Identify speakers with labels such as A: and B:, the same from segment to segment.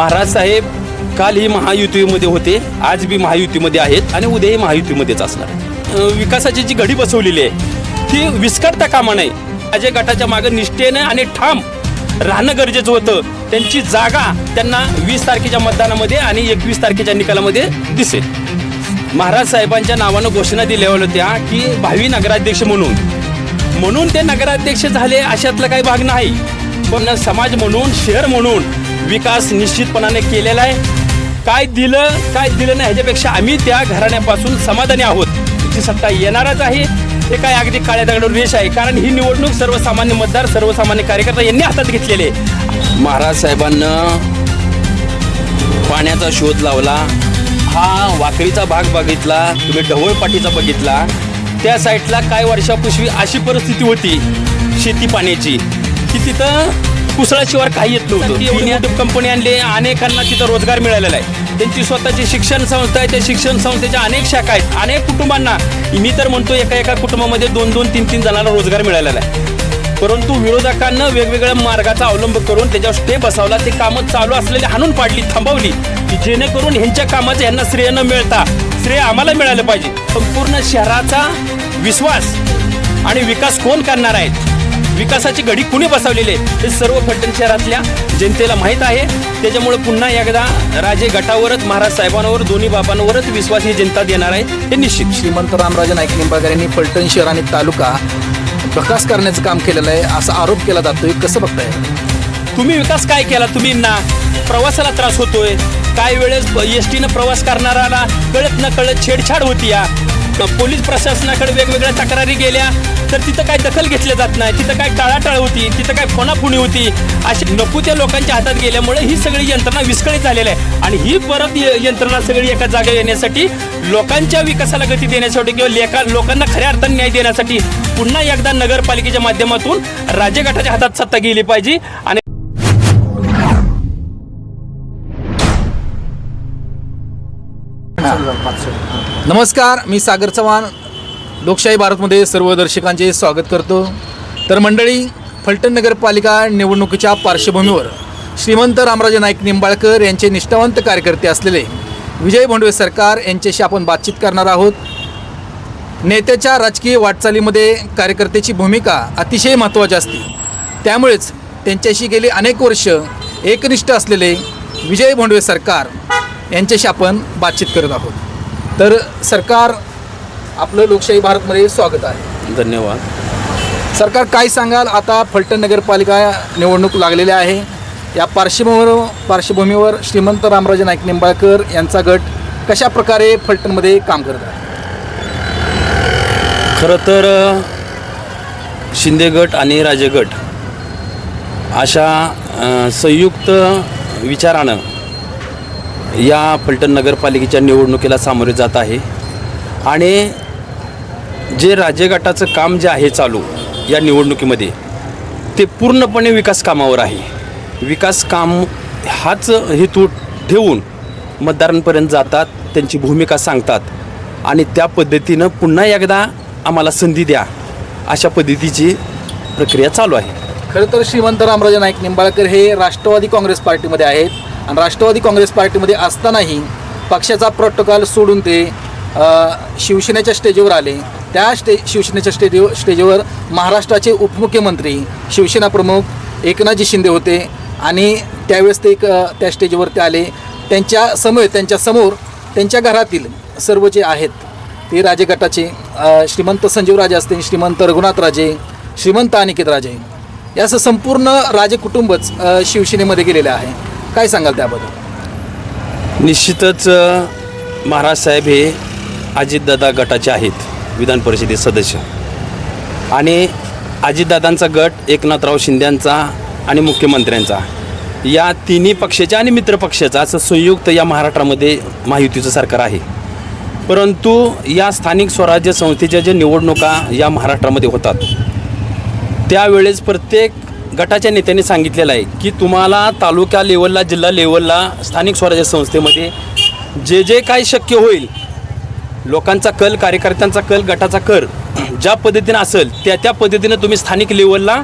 A: महाराज साहेब काल ही महायुतीमध्ये होते आज बी महायुतीमध्ये आहेत आणि उद्याही महायुतीमध्येच असणार. विकासाची जी घडी बसवलेली आहे ती विस्कटता कामा नाही अजय गटाच्या मागे निष्ठेनं आणि ठाम राहणं गरजेचं होतं. त्यांची जागा त्यांना वीस तारखेच्या मतदानामध्ये आणि एकवीस तारखेच्या निकालामध्ये दिसेल. महाराज साहेबांच्या नावानं घोषणा दिल्या होत्या की भावी नगराध्यक्ष म्हणून. म्हणून ते नगराध्यक्ष झाले अशातला काही भाग नाही. पण समाज म्हणून शहर म्हणून विकास निश्चितपणाने केलेला आहे. काय दिलं काय दिलं नाही ह्याच्यापेक्षा आम्ही त्या घराण्यापासून समाधानी आहोत. ती सत्ता येणारच आहे. हे काय अगदी काळ्या दगडावर रेष आहे. कारण ही निवडणूक सर्वसामान्य मतदार सर्वसामान्य कार्यकर्ता यांनी हातात घेतलेले महाराज साहेबांना पाण्याचा शोध लावला. हा वाकडीचा भाग बघितला. तुम्ही ढवळपाटीचा बघितला. त्या साईडला काही वर्षापूर्वी अशी परिस्थिती होती? शेती पाण्याची. की तिथं कुसळाशिवाय काही येत नव्हतं. एवढी कंपनी आणले अनेकांना तिथं रोजगार मिळालेला आहे. त्यांची स्वतःची शिक्षण संस्था आहे त्या शिक्षण संस्थेच्या अनेक शाखा आहेत. अनेक कुटुंबांना मी तर म्हणतो एका एका कुटुंबामध्ये दोन दोन तीन तीन जणांना रोजगार मिळालेला आहे. परंतु विरोधकांना वेगवेगळ्या मार्गाचा अवलंब करून त्याच्यावर स्टे बसवला ते कामं चालू असलेली हाणून पाडली थांबवली की जेणेकरून ह्यांच्या कामाचं ह्यांना श्रेय न मिळता श्रेय आम्हाला मिळालं पाहिजे. संपूर्ण शहराचा विश्वास आणि विकास कोण करणार आहेत? विकासाची घडी कुणी बसवलेली आहे? हे सर्व फलटण शहरातल्या जनतेला माहीत आहे. त्याच्यामुळे पुन्हा एकदा राजे गटावरच महाराज साहेबांवर दोन्ही बाबांवरच विश्वास ही जनता देणार आहे हे निश्चित.
B: श्रीमंत रामराजे नाईक निंबाळकर यांनी फलटण शहर आणि तालुका विकास करण्याचं काम केलेलं आहे असा आरोप केला जातोय. कसं बघताय?
A: तुम्ही विकास काय केला? तुम्ही ना प्रवासाला त्रास होतोय. काय वेळेस एस टीनं प्रवास करणाऱ्याला कळत न कळत छेडछाड होती या पोलीस प्रशासनाकडे वेगवेगळ्या तक्रारी गेल्या तर तिथं काय दखल घेतली जात नाही तिथं काय टाळाटाळ होती तिथं काय फोनाफोनी होती अशी नको त्या लोकांच्या हातात गेल्यामुळे ही सगळी यंत्रणा विस्कळीत झालेली आहे. आणि ही परत यंत्रणा सगळी एका जागा येण्यासाठी लोकांच्या विकासाला गती देण्यासाठी किंवा लेखा लोकांना खऱ्या अर्थाने न्याय देण्यासाठी पुन्हा एकदा नगरपालिकेच्या माध्यमातून राज्यगटाच्या हातात सत्ता गेली पाहिजे. आणि
B: नमस्कार मी सागर चव्हाण. लोकशाही भारतमध्ये सर्व दर्शकांचे स्वागत करतो. तर मंडळी फलटण नगरपालिका निवडणुकीच्या पार्श्वभूमीवर श्रीमंत रामराजे नाईक निंबाळकर यांचे निष्ठावंत कार्यकर्ते असलेले विजय भोंडवे सरकार यांच्याशी आपण बातचीत करणार आहोत. नेत्याच्या राजकीय वाटचालीमध्ये कार्यकर्त्याची भूमिका अतिशय महत्त्वाची असते. त्यामुळेच त्यांच्याशी गेली अनेक वर्ष एकनिष्ठ असलेले विजय भोंडवे सरकार यांच्याशी आपण बातचीत करत आहोत. तर सरकार आपलं लोकशाही भारतमध्ये स्वागत आहे.
A: धन्यवाद.
B: सरकार काय सांगाल? आता फलटण नगरपालिका निवडणूक लागलेली आहे. या पार्श्वभूमीवर पार्श्वभूमीवर श्रीमंत रामराजे नाईक निंबाळकर यांचा गट कशा प्रकारे फलटणमध्ये काम करत आहे?
A: खरं तर शिंदे गट आणि राजे गट अशा संयुक्त विचारानं या फलटण नगरपालिकेच्या निवडणुकीला सामोरे जात आहे. आणि जे राज्यगटाचं काम जे आहे चालू या निवडणुकीमध्ये ते पूर्णपणे विकास कामावर आहे. विकास काम हाच हेतू ठेवून मतदारांपर्यंत जातात त्यांची भूमिका सांगतात आणि त्या पद्धतीनं पुन्हा एकदा आम्हाला संधी द्या अशा पद्धतीची प्रक्रिया चालू आहे.
B: खरं तर श्रीमंत रामराजे नाईक निंबाळकर हे राष्ट्रवादी काँग्रेस पार्टीमध्ये आहेत. आणि राष्ट्रवादी काँग्रेस पार्टीमध्ये असतानाही पक्षाचा प्रोटोकॉल सोडून ते शिवसेनेच्या स्टेजवर आले. त्या स्टे शिवसेनेच्या स्टेजवर स्टेजवर महाराष्ट्राचे उपमुख्यमंत्री शिवसेना प्रमुख एकनाथजी शिंदे होते आणि त्यावेळेस ते एक त्या स्टेजवर ते आले. त्यांच्यासमोर त्यांच्यासमोर त्यांच्या घरातील सर्व जे आहेत ते राजे गटाचे संजीव राजे असतील श्रीमंत रघुनाथ राजे श्रीमंत अनिकेत राजे या असं संपूर्ण राजे कुटुंबच शिवसेनेमध्ये गेलेलं आहे. काय सांगाल त्याबद्दल?
A: निश्चितच अ, महाराज साहेब हे अजितदादा गटाचे आहेत विधान परिषदेत सदस्य. आणि अजितदादांचा गट एकनाथराव शिंद्यांचा आणि मुख्यमंत्र्यांचा. या तिन्ही पक्षाच्या आणि मित्रपक्षाचा असं संयुक्त या महाराष्ट्रामध्ये महायुतीचं सरकार आहे. परंतु या स्थानिक स्वराज्य संस्थेच्या ज्या निवडणुका या महाराष्ट्रामध्ये होतात त्यावेळेस प्रत्येक गटाच्या नेत्यांनी सांगितलेलं आहे की तुम्हाला तालुका लेवलला जिल्हा लेवलला स्थानिक स्वराज्य संस्थेमध्ये जे जे काही शक्य होईल लोकांचा कल कार्यकर्त्यांचा कल गटाचा कर ज्या पद्धतीनं असेल त्या त्या पद्धतीनं तुम्ही स्थानिक लेवलला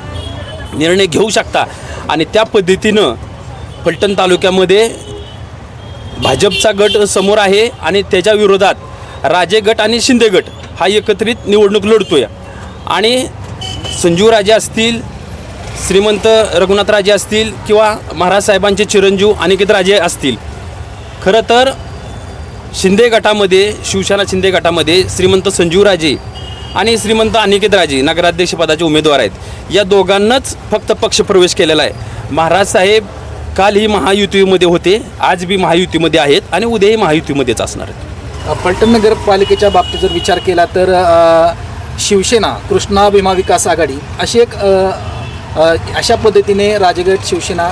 A: निर्णय घेऊ शकता. आणि त्या पद्धतीनं फलटण तालुक्यामध्ये भाजपचा गट समोर आहे आणि त्याच्या विरोधात राजे गट आणि शिंदे गट हा एकत्रित निवडणूक लढतो आहे आणि संजीवराजे असतील श्रीमंत रघुनाथराजे असतील किंवा महाराज साहेबांचे चिरंजीव अनिकेत राजे असतील. खरं तर शिंदे गटामध्ये शिवसेना शिंदे गटामध्ये श्रीमंत संजीवराजे आणि श्रीमंत अनिकेत राजे नगराध्यक्षपदाचे उमेदवार आहेत. या दोघांनाच फक्त पक्षप्रवेश केलेला आहे. महाराज साहेब काल ही महायुतीमध्ये होते आज बी महायुतीमध्ये आहेत आणि उद्याही महायुतीमध्येच असणार आहेत.
B: पलटण नगरपालिकेच्या बाबतीत जर विचार केला तर शिवसेना कृष्णा भीमा विकास आघाडी अशी एक अशा पद्धतीने राजगड शिवसेना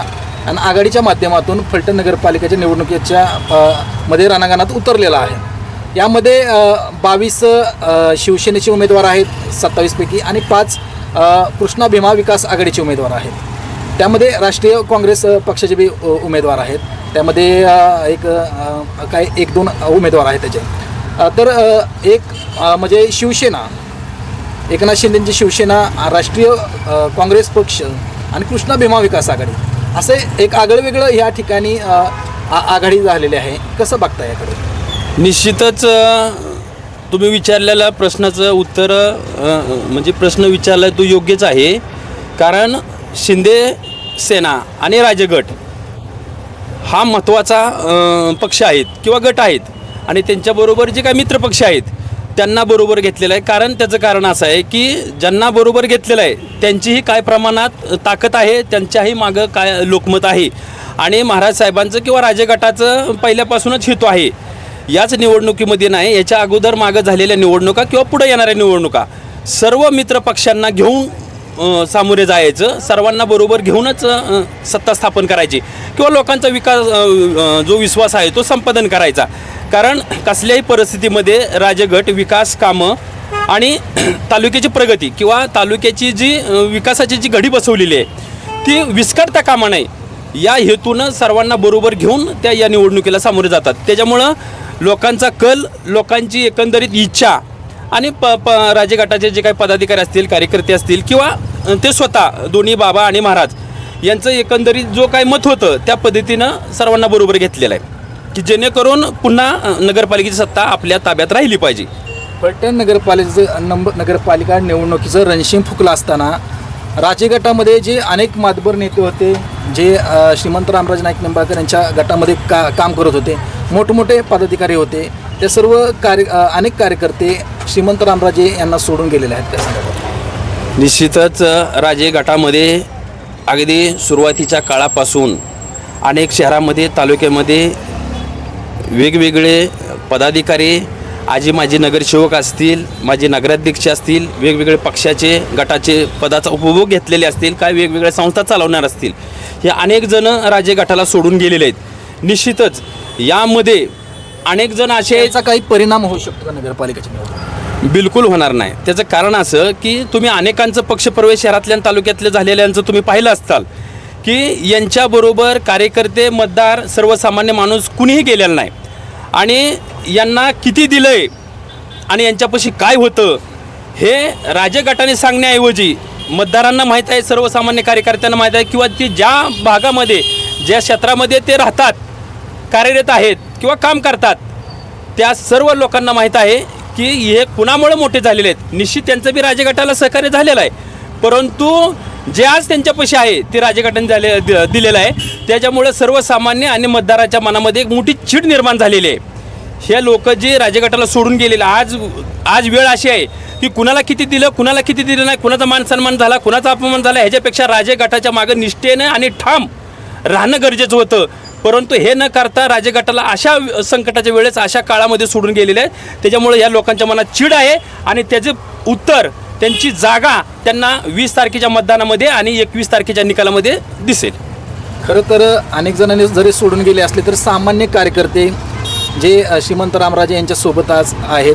B: आणि आघाडीच्या माध्यमातून फलटण नगरपालिकेच्या निवडणुकीच्या मध्ये रणांगणात उतरलेला आहे. यामध्ये बावीस शिवसेनेचे उमेदवार आहेत सत्तावीसपैकी आणि पाच कृष्णा भीमा विकास आघाडीचे उमेदवार आहेत. त्यामध्ये राष्ट्रीय काँग्रेस पक्षाचे बी उमेदवार आहेत. त्यामध्ये एक काही काय एक दोन उमेदवार आहेत त्याचे. तर एक म्हणजे शिवसेना एकनाथ शिंदेची शिवसेना राष्ट्रीय काँग्रेस पक्ष आणि कृष्णा भीमा विकास आघाडी. असे एक आगळं वेगळं ह्या ठिकाणी आ- आघाडी झालेली आहे. कसं बघता याकडे?
A: निश्चितच तुम्ही विचारलेल्या प्रश्नाचं उत्तर म्हणजे प्रश्न विचारला तो योग्यच आहे. कारण शिंदे सेना आणि राजगट हा महत्त्वाचा पक्ष आहेत किंवा गट आहेत. आणि त्यांच्याबरोबर जे काही मित्रपक्ष आहेत त्यांना बरोबर घेतलेलं आहे. कारण त्याचं कारण असं आहे की ज्यांना बरोबर घेतलेलं आहे त्यांचीही काय प्रमाणात ताकद आहे त्यांच्याही मागं काय लोकमत आहे. आणि महाराज साहेबांचं किंवा राजगटाचं पहिल्यापासूनच हेतू आहे. याच निवडणुकीमध्ये नाही याच्या अगोदर मागं झालेल्या निवडणुका किंवा पुढे येणाऱ्या निवडणुका सर्व मित्र पक्षांना घेऊन सामोरे जायचं सर्वांना बरोबर घेऊनच सत्ता स्थापन करायची. किंवा लोकांचा विकास जो विश्वास आहे तो संपादन करायचा. कारण कसल्याही परिस्थितीमध्ये राजगट विकास कामं आणि तालुक्याची प्रगती किंवा तालुक्याची जी विकासाची जी घडी बसवलेली आहे ती विस्कटता कामा नये. या हेतूनं सर्वांना बरोबर घेऊन त्या या निवडणुकीला सामोरे जातात. त्याच्यामुळं लोकांचा कल लोकांची एकंदरीत इच्छा आणि प प राजगटाचे जे काही पदाधिकारी असतील कार्यकर्ते असतील किंवा ते स्वतः दोन्ही बाबा आणि महाराज यांचं एकंदरीत जो काही मत होतं त्या पद्धतीनं सर्वांना बरोबर घेतलेलं आहे. की जेणेकरून पुन्हा नगरपालिकेची सत्ता आपल्या ताब्यात राहिली पाहिजे.
B: फलटण नगरपालिकेचं नंबर नगरपालिका निवडणुकीचं रणशिंग फुकलं असताना राजगटामध्ये जे अनेक मातबर नेते होते जे श्रीमंत रामराज नाईक निंबाळकर यांच्या गटामध्ये का काम करत होते मोठमोठे पदाधिकारी होते ते सर्व कार्य अनेक कार्यकर्ते श्रीमंत रामराजे यांना सोडून गेलेले आहेत त्या संदर्भात.
A: निश्चितच राजे गटामध्ये अगदी सुरुवातीच्या काळापासून अनेक शहरामध्ये तालुक्यामध्ये वेगवेगळे पदाधिकारी आजी माजी नगरसेवक असतील माजी नगराध्यक्ष असतील वेगवेगळे पक्षाचे गटाचे पदाचा उपभोग घेतलेले असतील काय वेगवेगळ्या संस्था चालवणार असतील हे अनेक जण राजे गटाला सोडून गेलेले आहेत. निश्चितच यामध्ये अनेक जण असे
B: काही परिणाम होऊ शकतो का नगरपालिकेच्या
A: बिलकुल होणार नाही. त्याचं कारण असं की तुम्ही अनेकांचं पक्षप्रवेश शहरातल्या आणि तालुक्यातल्या झालेल्यांचं तुम्ही पाहिलं असताल. की यांच्याबरोबर कार्यकर्ते मतदार सर्वसामान्य माणूस कुणीही गेलेला नाही. आणि यांना किती दिलं आहे आणि यांच्यापाशी काय होतं हे राजगटाने सांगण्याऐवजी मतदारांना माहीत आहे सर्वसामान्य कार्यकर्त्यांना माहीत आहे किंवा ते ज्या भागामध्ये ज्या क्षेत्रामध्ये ते राहतात कार्यरत आहेत किंवा काम करतात त्या सर्व लोकांना माहीत आहे की हे कुणामुळे मोठे झालेले आहेत. निश्चित त्यांचं बी राजगटाला सहकार्य झालेलं आहे. परंतु जे आज त्यांच्यापाशी आहे ते राजगटाने झाले दिलेलं आहे. त्याच्यामुळे सर्वसामान्य आणि मतदाराच्या मनामध्ये एक मोठी चीड निर्माण झालेली आहे. हे लोक जे राजगटाला सोडून गेलेले आज आज वेळ अशी आहे की कुणाला किती दिलं कुणाला किती दिलं नाही कुणाचा मान सन्मान झाला कुणाचा अपमान झाला ह्याच्यापेक्षा राजगटाच्या मागं निष्ठेनं आणि ठाम राहणं गरजेचं होतं. परंतु हे न करता राजगटाला अशा संकटाच्या वेळेस अशा काळामध्ये सोडून गेलेले आहे. त्याच्यामुळे या लोकांच्या मनात चीड आहे आणि त्याचे उत्तर त्यांची जागा त्यांना वीस तारखेच्या मतदानामध्ये आणि एकवीस तारखेच्या निकालामध्ये दिसेल.
B: खरं तर अनेक जणांनी जरी सोडून गेले असले तर सामान्य कार्यकर्ते जे श्रीमंत रामराजे यांच्या सोबत आज आहेत.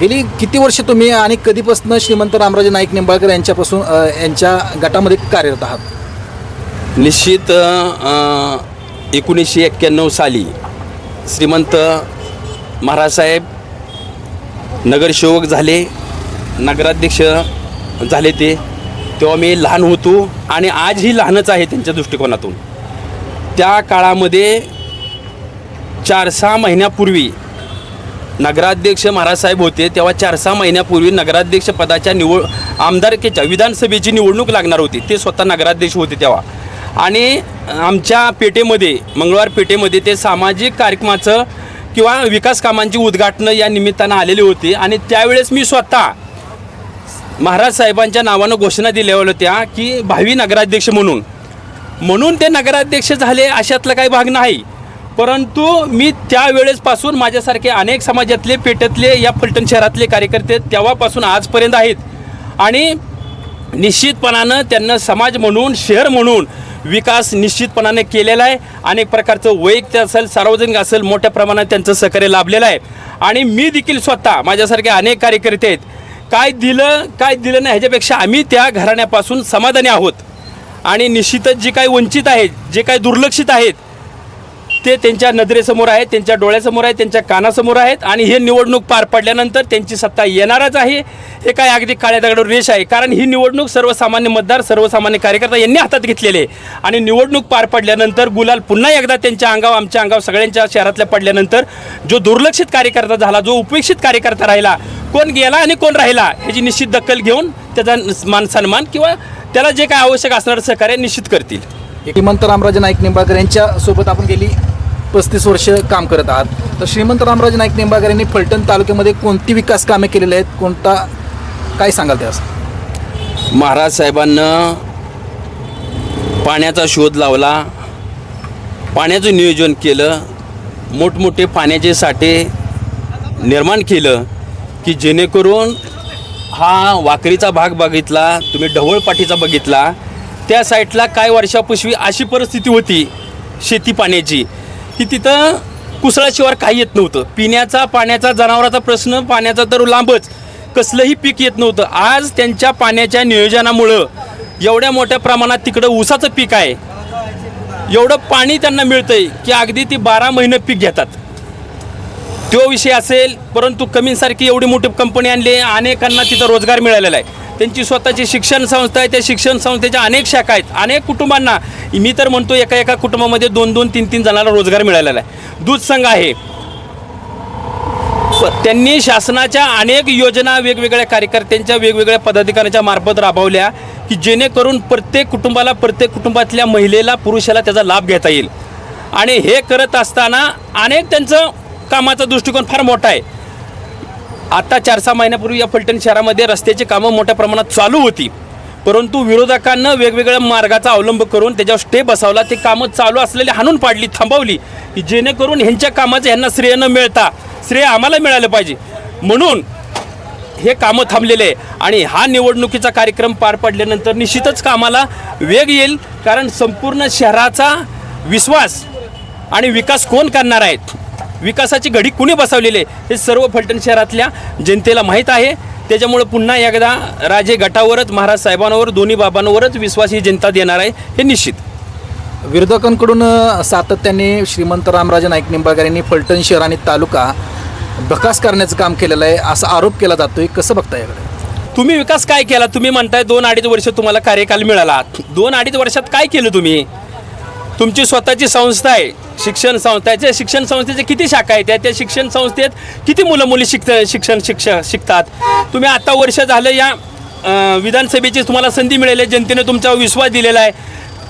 B: गेली किती वर्ष तुम्ही आणि कधीपासून श्रीमंत रामराजे नाईक निंबाळकर यांच्यापासून यांच्या गटामध्ये कार्यरत आहात?
A: निश्चित एकोणीसशे एक्क्याण्णव साली श्रीमंत महाराजसाहेब नगरसेवक झाले. नगराध्यक्ष झाले ते तेव्हा मी लहान होतो आणि आजही लहानच आहे त्यांच्या दृष्टिकोनातून. त्या काळामध्ये चार सहा महिन्यापूर्वी नगराध्यक्ष महाराजसाहेब होते तेव्हा चार सहा महिन्यापूर्वी नगराध्यक्ष पदाच्या निवड आमदारकीच्या विधानसभेची निवडणूक लागणार होती. ते स्वतः नगराध्यक्ष होते तेव्हा. आणि आमच्या पेठेमध्ये मंगळवार पेठेमध्ये ते सामाजिक कार्यक्रमाचं किंवा विकास कामांची उद्घाटनं या निमित्तानं आलेली होती आणि त्यावेळेस मी स्वतः महाराज साहेबांच्या नावानं घोषणा दिल्या होत्या की भावी नगराध्यक्ष म्हणून. म्हणून ते नगराध्यक्ष झाले अशातला काही भाग नाही. परंतु मी त्यावेळेसपासून माझ्यासारखे अनेक समाजातले पेठेतले या फलटण शहरातले कार्यकर्ते तेव्हापासून आजपर्यंत आहेत. आणि निश्चितपणानं त्यांना समाज म्हणून शहर म्हणून विकास निश्चितपणाने केलेला आहे. अनेक प्रकारचं वैयक्तिक असेल सार्वजनिक असेल मोठ्या प्रमाणात त्यांचं सहकार्य लाभलेलं आहे. आणि मी देखील स्वतः माझ्यासारखे अनेक कार्यकर्ते आहेत काय दिलं काय दिलं नाही ह्याच्यापेक्षा आम्ही त्या घराण्यापासून समाधानी आहोत. आणि निश्चितच जे काही वंचित आहेत जे काही दुर्लक्षित आहेत ते त्यांच्या नजरेसमोर आहेत त्यांच्या डोळ्यासमोर आहेत त्यांच्या कानासमोर आहेत आणि हे निवडणूक पार पडल्यानंतर त्यांची सत्ता येणारच आहे. हे काय अगदी काळ्या दगडावर रेष आहे. कारण ही निवडणूक सर्वसामान्य मतदार सर्वसामान्य कार्यकर्ता यांनी हातात घेतलेले आहे. आणि निवडणूक पार पडल्यानंतर गुलाल पुन्हा एकदा त्यांच्या अंगावर आमच्या अंगावर सगळ्यांच्या शहरातल्या पडल्यानंतर जो दुर्लक्षित कार्यकर्ता झाला जो उपेक्षित कार्यकर्ता राहिला कोण गेला आणि कोण राहिला ह्याची निश्चित दखल घेऊन त्याचा मान सन्मान किंवा त्याला जे काय आवश्यक असणारं सहकार्य निश्चित करतील.
B: श्रीमंत रामराजे नाईक निंबाळकर यांच्या सोबत आपण गेली पस्तीस वर्ष काम करत आहात. तर श्रीमंत रामराजे नाईक निंबाळकर यांनी फलटण तालुक्यामध्ये कोणती विकास कामे केलेली आहेत? कोणता काय सांगाल त्यास?
A: महाराज साहेबांनं पाण्याचा शोध लावला. पाण्याचं नियोजन केलं. मोठमोठे पाण्याचे साठे निर्माण केलं की जेणेकरून हा वाकरीचा भाग बघितला तुम्ही ढवळपाठीचा बघितला त्या साईटला काय वर्षापूर्वी अशी परिस्थिती होती शेती पाण्याची की तिथं कुसळाशिवार काही येत नव्हतं. पिण्याचा पाण्याचा जनावराचा प्रश्न पाण्याचा तर लांबच कसलंही पीक येत नव्हतं. आज त्यांच्या पाण्याच्या नियोजनामुळं एवढ्या मोठ्या प्रमाणात तिकडं ऊसाचं पीक आहे. एवढं पाणी त्यांना मिळतंय की अगदी ती बारा महिने पीक घेतात. तो विषय असेल परंतु कमींसारखी एवढी मोठी कंपनी आणली अनेकांना तिथं रोजगार मिळालेला आहे. त्यांची स्वतःची शिक्षण संस्था आहे त्या शिक्षण संस्थेच्या अनेक शाखा आहेत. अनेक कुटुंबांना मी तर म्हणतो एका एका कुटुंबामध्ये दोन दोन तीन तीन जणांना रोजगार मिळालेला आहे. दूध संघ आहे. त्यांनी शासनाच्या अनेक योजना वेगवेगळ्या कार्यकर्त्यांच्या वेगवेगळ्या पदाधिकाऱ्यांच्या मार्फत राबवल्या की जेणेकरून प्रत्येक कुटुंबाला प्रत्येक कुटुंबातल्या महिलेला पुरुषाला त्याचा लाभ घेता येईल. आणि हे करत असताना अनेक त्यांचं कामाचा दृष्टिकोन फार मोठा आहे. आता चार सहा महिन्यापूर्वी या फलटण शहरामध्ये रस्त्याची कामं मोठ्या प्रमाणात चालू होती. परंतु विरोधकांना वेगवेगळ्या मार्गाचा अवलंब करून त्याच्यावर स्टे बसवला. ते कामं चालू असलेली हाणून पाडली थांबवली. की जेणेकरून ह्यांच्या कामाचं ह्यांना श्रेय न मिळता श्रेय आम्हाला मिळालं पाहिजे. म्हणून हे कामं थांबलेले आहे. आणि हा निवडणुकीचा कार्यक्रम पार पडल्यानंतर निश्चितच कामाला वेग येईल. कारण संपूर्ण शहराचा विश्वास आणि विकास कोण करणार आहेत? विकासाची घडी कुणी बसवलेली आहे? हे सर्व फलटण शहरातल्या जनतेला माहीत आहे. त्याच्यामुळं पुन्हा एकदा राजे गटावरच महाराज साहेबांवर दोन्ही बाबांवरच विश्वास ही जनता देणार आहे हे निश्चित.
B: विरोधकांकडून सातत्याने श्रीमंत रामराजे नाईक निंबाळकर यांनी फलटण शहर आणि तालुका बकास करण्याचं काम केलेलं आहे असा आरोप केला जातोय. कसं बघता याकडे?
A: तुम्ही विकास काय केला? तुम्ही म्हणताय दोन अडीच वर्ष तुम्हाला कार्यकाल मिळाला. दोन अडीच वर्षात काय केलं तुम्ही? तुमची स्वतःची संस्था आहे. शिक्षण संस्था शिक्षण संस्थेचे किती शाखा आहेत? त्या त्या शिक्षण संस्थेत किती मुलं मुली शिकत शिक्षण शिक्ष शिकतात? तुम्ही आता वर्ष झालं या विधानसभेची तुम्हाला संधी मिळेल आहे. जनतेने तुमचा विश्वास दिलेला आहे.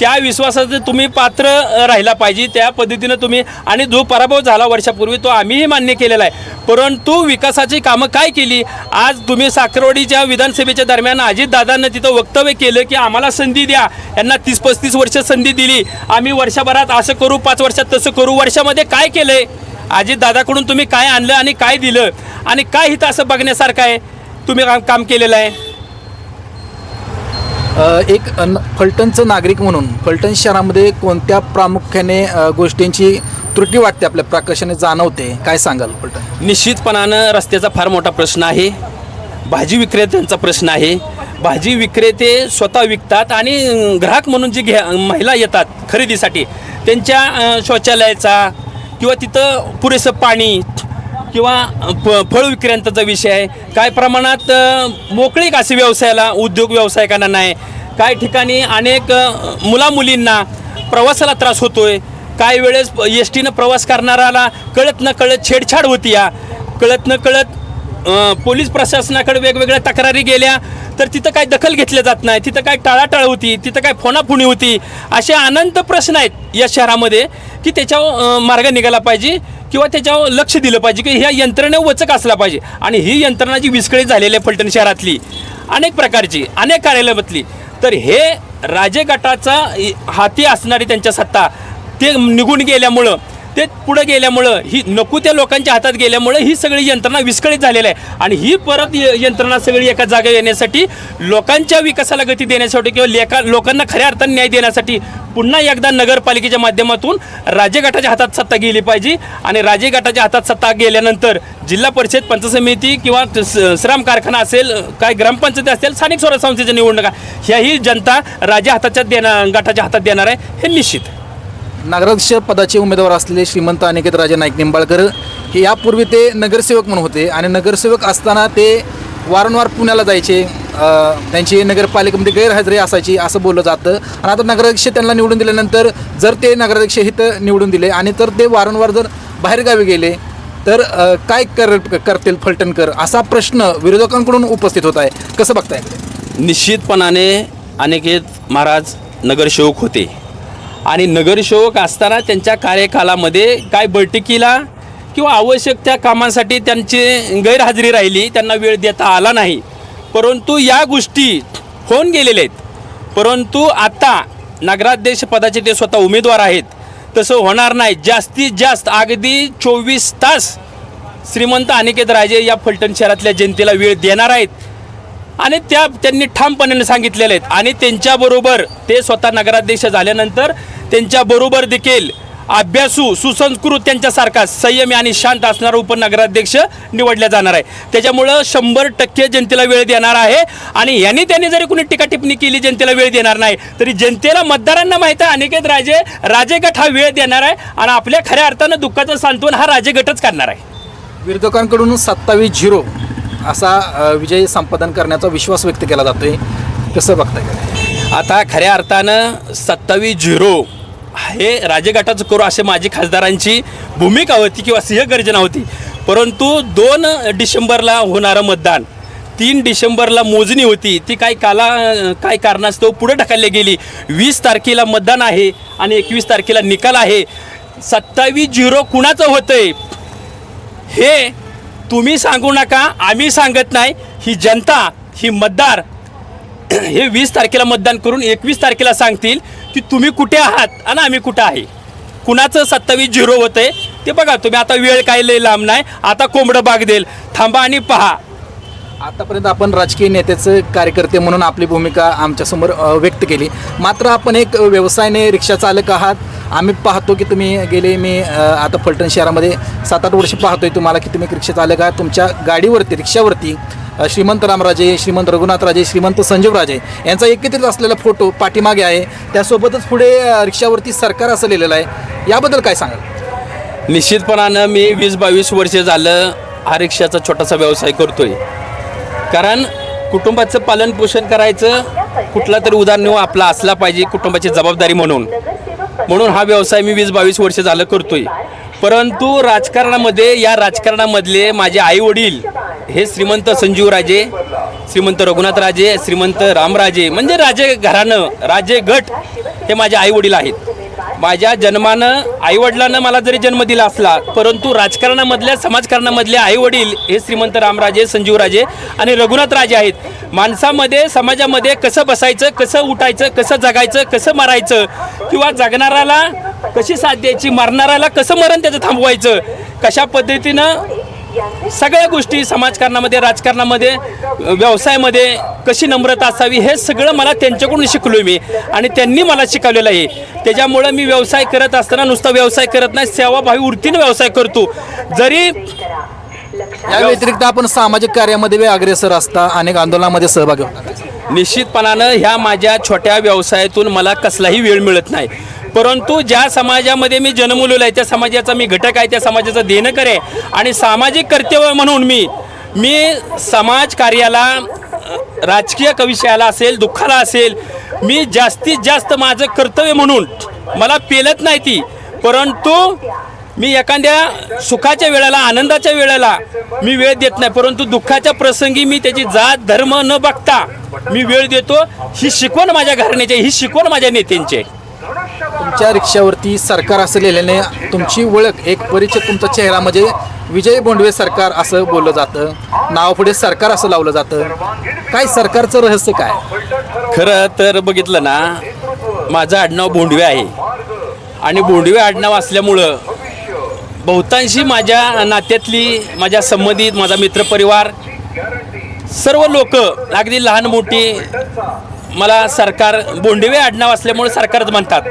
A: त्या विश्वासाचं तुम्ही पात्र राहिला पाहिजे त्या पद्धतीनं तुम्ही आणि जो पराभव झाला वर्षापूर्वी तो आम्हीही मान्य केलेला आहे. परंतु विकासाची कामं काय केली? आज तुम्ही साखरवाडीच्या विधानसभेच्या दरम्यान अजितदादांना तिथं वक्तव्य केलं की आम्हाला संधी द्या. यांना तीस पस्तीस वर्ष संधी दिली. आम्ही वर्षभरात असं करू पाच वर्षात तसं करू. वर्षामध्ये काय केलं आहे अजितदादाकडून तुम्ही काय आणलं आणि काय दिलं? आणि काय हित असं बघण्यासारखं आहे? तुम्ही काम काम केलेलं आहे?
B: एक फलटणचं नागरिक म्हणून फलटण शहरामध्ये कोणत्या प्रामुख्याने गोष्टींची त्रुटी वाटते आपल्या प्रकर्षाने जाणवते? काय सांगाल फलटण?
A: निश्चितपणानं रस्त्याचा फार मोठा प्रश्न आहे. भाजी विक्रेत्यांचा प्रश्न आहे. भाजी विक्रेते स्वतः विकतात आणि ग्राहक म्हणून जी घ्या महिला येतात खरेदीसाठी त्यांच्या शौचालयाचा किंवा तिथं पुरेसं पाणी किंवा फ फळ विक्रेत्यांचा विषय आहे काय प्रमाणात मोकळी मोकळीक असे व्यवसायाला उद्योग व्यावसायिकांना नाही? काय ठिकाणी अनेक मुलामुलींना प्रवासाला त्रास होतोय? काही वेळेस एस टीनं प्रवास करणाऱ्याला कळत न कळत छेडछाड होती या? कळत न कळत पोलीस प्रशासनाकडे वेगवेगळ्या तक्रारी गेल्या तर तिथं काय दखल घेतल्या जात नाही? तिथं काय टाळाटाळ होती? तिथं काय फोनाफोनी होती? असे अनंत प्रश्न आहेत या शहरामध्ये की त्याच्यावर मार्ग निघाला पाहिजे. किंवा त्याच्यावर लक्ष दिलं पाहिजे की ह्या यंत्रणे वचक असला पाहिजे. आणि ही यंत्रणा जी विस्कळीत झालेली आहे फलटण शहरातली अनेक प्रकारची अनेक कार्यालयातली तर हे राजे गटाचा हाती असणारी त्यांच्या सत्ता ते निघून गेल्यामुळं ते पुढे गेल्यामुळं ही नको त्या लोकांच्या हातात गेल्यामुळं ही सगळी यंत्रणा विस्कळीत झालेली आहे. आणि ही परत य- यंत्रणा सगळी एका जागा येण्यासाठी लोकांच्या विकासाला गती देण्यासाठी किंवा लेखा लोकांना खऱ्या अर्थाने न्याय देण्यासाठी पुन्हा एकदा नगरपालिकेच्या माध्यमातून राज्य गटाच्या हातात सत्ता गेली पाहिजे. आणि राज्य गटाच्या हातात सत्ता गेल्यानंतर जिल्हा परिषद पंचायत समिती किंवा स- श्रम कारखाना असेल काय ग्रामपंचायती असेल स्थानिक स्वराज्य संस्थेच्या निवडणुका ह्याही जनता राज्य हाताच्या देणार गटाच्या हातात देणार आहे हे निश्चित.
B: नगराध्यक्ष पदाचे उमेदवार असलेले श्रीमंत अनिकेत राजे नाईक निंबाळकर हे यापूर्वी ते नगरसेवक म्हणून होते आणि नगरसेवक असताना ते वारंवार पुण्याला जायचे. त्यांची नगरपालिकेमध्ये गैरहजेरी असायची असं बोललं जातं. आणि आता नगराध्यक्ष त्यांना निवडून दिल्यानंतर जर ते नगराध्यक्ष इथं निवडून दिले आणि तर ते वारंवार जर बाहेरगावी गेले तर काय कर करतील फलटणकर असा प्रश्न विरोधकांकडून उपस्थित होत आहे. कसं बघताय?
A: निश्चितपणाने अनिकेत महाराज नगरसेवक होते. आणि नगरसेवक असताना त्यांच्या कार्यकालामध्ये काय बैठकीला किंवा आवश्यक त्या कामांसाठी त्यांची गैरहजेरी राहिली त्यांना वेळ देता आला नाही. परंतु या गोष्टी होऊन गेलेल्या आहेत. परंतु आता नगराध्यक्ष पदाचे ते स्वतः उमेदवार आहेत. तसं होणार नाही. जास्तीत जास्त अगदी चोवीस तास श्रीमंत अनिकेत राजे या फलटण शहरातल्या जनतेला वेळ देणार आहेत. आणि त्या त्यांनी ठामपणाने सांगितलेले आहेत. आणि त्यांच्याबरोबर ते स्वतः नगराध्यक्ष झाल्यानंतर त्यांच्याबरोबर देखील अभ्यासू सुसंस्कृत त्यांच्यासारखा संयमी आणि शांत असणारा उपनगराध्यक्ष निवडल्या जाणार आहे. त्याच्यामुळं शंभर टक्के जनतेला वेळ देणार आहे आणि यांनी त्यांनी जरी कुणी टीका टिप्पणी केली जनतेला वेळ देणार नाही. तरी जनतेला मतदारांना माहीत आहे अनिकेत राजे राजेगट हा वेळ देणार आहे आणि आपल्या खऱ्या अर्थानं दुःखाचं सांत्वन हा राजेगटच करणार आहे.
B: विरोधकांकडून सत्तावीस झिरो असा विजय संपादन करण्याचा विश्वास व्यक्त केला जातोय. कसं बघताय?
A: आता खऱ्या अर्थानं सत्तावीस झिरो हे राजघाटाचं करू असे माझी खासदारांची भूमिका होती किंवा सिंहगर्जना होती. परंतु दोन डिसेंबरला होणारं मतदान तीन डिसेंबरला मोजणी होती. ती काही काला काय कारणास्तव पुढे ढकलली गेली. वीस तारखेला मतदान आहे आणि एकवीस तारखेला निकाल आहे. सत्तावीस झिरो कुणाचं होतंय? हे तुम्ही सांगू नका आम्ही सांगत नाही. ही जनता ही मतदार हे वीस तारखेला मतदान करून एकवीस तारखेला सांगतील. की तुम्ही कुठे आहात आणि आम्ही कुठं आहे? कुणाचं सत्तावीस झिरो होतंय? ते बघा तुम्ही आता वेळ काय लय लांब नाही. आता कोंबडं बाग देईल. थांबा आणि पहा.
B: आतापर्यंत आपण राजकीय नेत्याचं कार्यकर्ते म्हणून आपली भूमिका आमच्यासमोर व्यक्त केली. मात्र आपण एक व्यवसायाने रिक्षा चालक आहात. आम्ही पाहतो की तुम्ही गेले मी आता फलटण शहरामध्ये सात आठ वर्ष पाहतोय तुम्हाला की तुम्ही रिक्षा चालक का तुमच्या गाडीवरती रिक्षावरती श्रीमंत रामराजे श्रीमंत रघुनाथराजे श्रीमंत संजीवराजे यांचा एकत्रित असलेला फोटो पाठीमागे आहे. त्यासोबतच पुढे रिक्षावरती सरकार असं लिहिलेलं आहे. याबद्दल काय सांगाल?
A: निश्चितपणानं मी वीस बावीस वर्ष झालं हा रिक्षाचा छोटासा व्यवसाय करतोय. कारण कुटुंबाचं पालनपोषण करायचं कुठला तरी उदाहरण आपला असला पाहिजे कुटुंबाची जबाबदारी म्हणून. म्हणून हा व्यवसाय मी वीस बावीस वर्ष झालं करतोय. परंतु राजकारणामध्ये या राजकारणामधले माझे आई वडील हे श्रीमंत संजीव राजे श्रीमंत रघुनाथ राजे श्रीमंत रामराजे म्हणजे राजे घराणं राजे गट हे माझे आई वडील आहेत. माझ्या जन्मानं आईवडिलांना मला जरी जन्म दिला असला परंतु राजकारणामधल्या समाजकारणामधले आईवडील हे श्रीमंत रामराजे संजीवराजे आणि रघुनाथ राजे आहेत. माणसामध्ये समाजामध्ये कसं बसायचं कसं उठायचं कसं जगायचं कसं मरायचं किंवा जगणाऱ्याला कशी साथ द्यायची मरणाऱ्याला कसं मरण त्याचं थांबवायचं कशा पद्धतीनं सगळ्या गोष्टी समाजकारणामध्ये राजकारणामध्ये व्यवसायामध्ये कशी नम्रता असावी हे सगळं मला त्यांच्याकडून शिकलो मी आणि त्यांनी मला शिकवलेलं आहे. त्याच्यामुळं मी व्यवसाय करत असताना नुसता व्यवसाय करत नाही सेवाभावी वृत्तीने व्यवसाय करतो. जरी
B: या व्यतिरिक्त आपण सामाजिक कार्यामध्ये अग्रेसर असता अनेक आंदोलनामध्ये सहभागी होता.
A: निश्चितपणानं ह्या माझ्या छोट्या व्यवसायातून मला कसलाही वेळ मिळत नाही. परंतु ज्या समाजामध्ये मी जन्मलेलो आहे त्या समाजाचा मी घटक आहे त्या समाजाचं देणं करे आणि सामाजिक कर्तव्य म्हणून मी मी समाज कार्याला राजकीय विषयाला असेल दुःखाला असेल मी जास्तीत जास्त माझं कर्तव्य म्हणून मला पेलत नाही ती. परंतु मी एखाद्या सुखाच्या वेळेला आनंदाच्या वेळेला मी वेळ देत नाही परंतु दुःखाच्या प्रसंगी मी त्याची जात धर्म न बघता मी वेळ देतो. ही शिकवण माझ्या घराण्याची ही शिकवण माझ्या नेत्यांची आहे.
B: तुमच्या रिक्षावरती सरकार असं लिहिल्याने तुमची ओळख एक परिचित तुमचा चेहरा म्हणजे विजय बोंडवे सरकार असं बोललं जातं. नावापुढे सरकार असं लावलं जातं. काय सरकारचं रहस्य काय?
A: खरं तर बघितलं ना माझं आडनाव बोंडवे आहे. आणि बोंडवे आडनाव असल्यामुळं बहुतांशी माझ्या नात्यातली माझ्या संबंधित माझा मित्रपरिवार सर्व लोक अगदी लहान मोठी मला सरकार बोंडवे आडनाव असल्यामुळे सरकारच म्हणतात.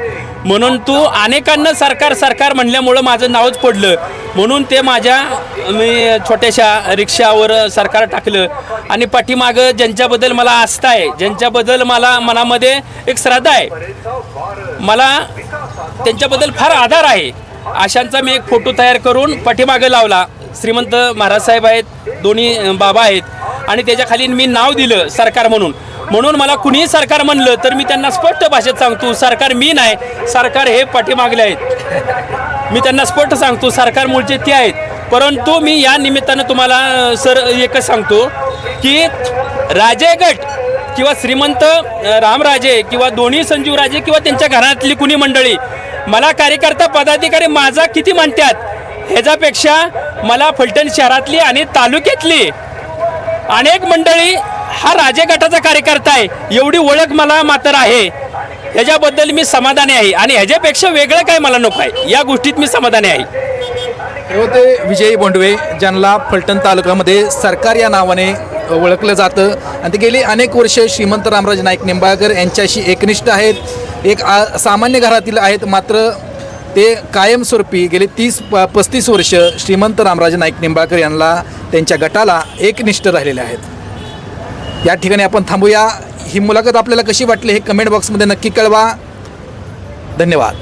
A: म्हणून तू अनेकांना सरकार सरकार म्हणल्यामुळं माझं नावच पडलं. म्हणून ते माझ्या मी छोट्याशा रिक्षावर सरकार टाकलं. आणि पाठीमागं ज्यांच्याबद्दल मला आस्था आहे ज्यांच्याबद्दल मला मनामध्ये एक श्रद्धा आहे. मला त्यांच्याबद्दल फार आधार आहे. अशांचा मी एक फोटो तयार करून पाठीमागे लावला. श्रीमंत महाराज साहेब आहेत दोन्ही बाबा आहेत. आणि त्याच्याखाली मी नाव दिलं सरकार म्हणून. म्हणून मला कुणीही सरकार म्हणलं तर मी त्यांना स्पष्ट भाषेत सांगतो सरकार मी नाही सरकार हे पाठीमागले आहेत. मी त्यांना स्पष्ट सांगतो सरकार मूळचे ते आहेत. परंतु मी या निमित्तानं तुम्हाला सर एकच सांगतो की राजे गट किंवा श्रीमंत रामराजे किंवा दोन्ही संजीवराजे किंवा त्यांच्या घरातली कुणी मंडळी मला कार्यकर्ता पदाधिकारी माझा किती म्हणतात? ह्याच्यापेक्षा मला फलटण शहरातली आणि तालुक्यातली अनेक मंडळी हा राजे गटाचा कार्यकर्ता आहे. एवढी ओळख मला मात्र आहे. ह्याच्याबद्दल मी समाधानी आहे. आणि ह्याच्यापेक्षा वेगळं काय मला नको आहे? या गोष्टीत मी समाधानी आहे.
B: हे होते विजय बोंडवे ज्यांना फलटण तालुक्यामध्ये सरकार या नावाने ओळखलं जातं. आणि ते गेली अनेक वर्षे श्रीमंत रामराज नाईक निंबाळकर यांच्याशी एकनिष्ठ आहेत. एक आ सामान्य घरातील आहेत मात्र ते कायमस्वरूपी गेले तीस प पस्तीस वर्ष श्रीमंत रामराज नाईक निंबाळकर यांना त्यांच्या गटाला एकनिष्ठ राहिलेले आहेत. या ठिकाणी आपण थांबूया. ही मुलाखत आपल्याला कशी वाटली हे कमेंट बॉक्समध्ये नक्की कळवा. धन्यवाद.